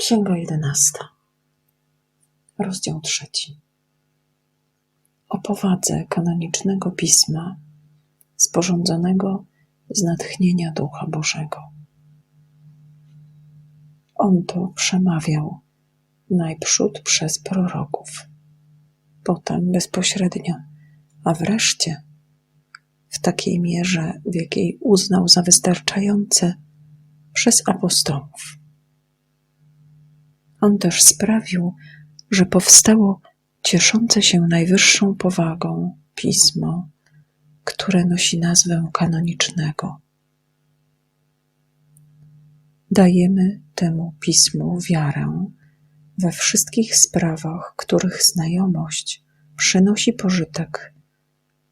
Księga jedenasta, rozdział trzeci. O powadze kanonicznego pisma sporządzonego z natchnienia Ducha Bożego. On to przemawiał najprzód przez proroków, potem bezpośrednio, a wreszcie w takiej mierze, w jakiej uznał za wystarczające przez apostołów. On też sprawił, że powstało cieszące się najwyższą powagą pismo, które nosi nazwę kanonicznego. Dajemy temu pismu wiarę we wszystkich sprawach, których znajomość przynosi pożytek,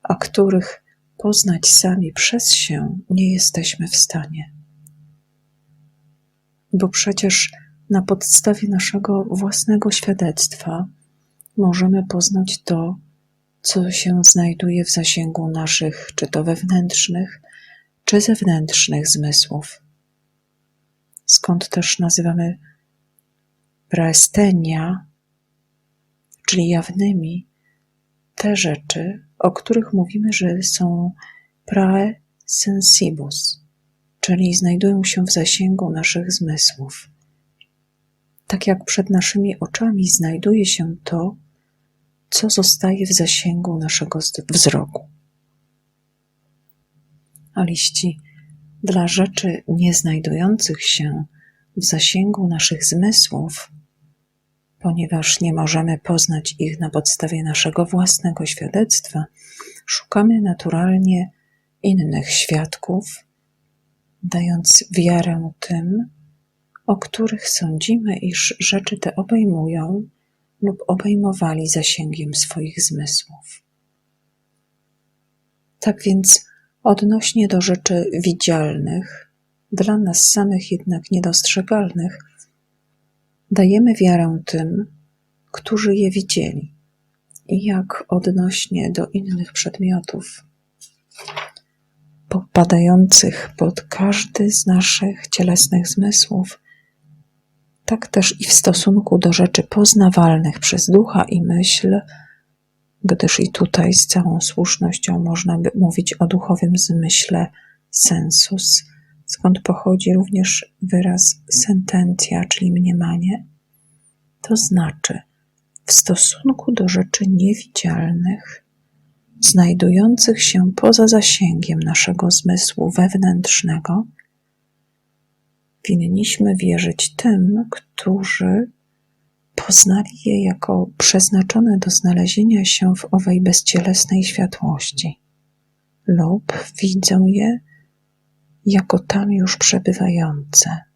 a których poznać sami przez się nie jesteśmy w stanie. Bo przecież na podstawie naszego własnego świadectwa możemy poznać to, co się znajduje w zasięgu naszych, czy to wewnętrznych, czy zewnętrznych zmysłów. Skąd też nazywamy praestenia, czyli jawnymi, te rzeczy, o których mówimy, że są prae sensibus, czyli znajdują się w zasięgu naszych zmysłów tak jak przed naszymi oczami znajduje się to, co zostaje w zasięgu naszego wzroku. A liści dla rzeczy nie znajdujących się w zasięgu naszych zmysłów, ponieważ nie możemy poznać ich na podstawie naszego własnego świadectwa, szukamy naturalnie innych świadków, dając wiarę tym, o których sądzimy, iż rzeczy te obejmują lub obejmowali zasięgiem swoich zmysłów. Tak więc, odnośnie do rzeczy widzialnych, dla nas samych jednak niedostrzegalnych, dajemy wiarę tym, którzy je widzieli, jak odnośnie do innych przedmiotów, popadających pod każdy z naszych cielesnych zmysłów, tak też i w stosunku do rzeczy poznawalnych przez ducha i myśl, gdyż i tutaj z całą słusznością można by mówić o duchowym zmyśle sensus, skąd pochodzi również wyraz sentencja, czyli mniemanie, to znaczy w stosunku do rzeczy niewidzialnych, znajdujących się poza zasięgiem naszego zmysłu wewnętrznego, winniśmy wierzyć tym, którzy poznali je jako przeznaczone do znalezienia się w owej bezcielesnej światłości, lub widzą je jako tam już przebywające.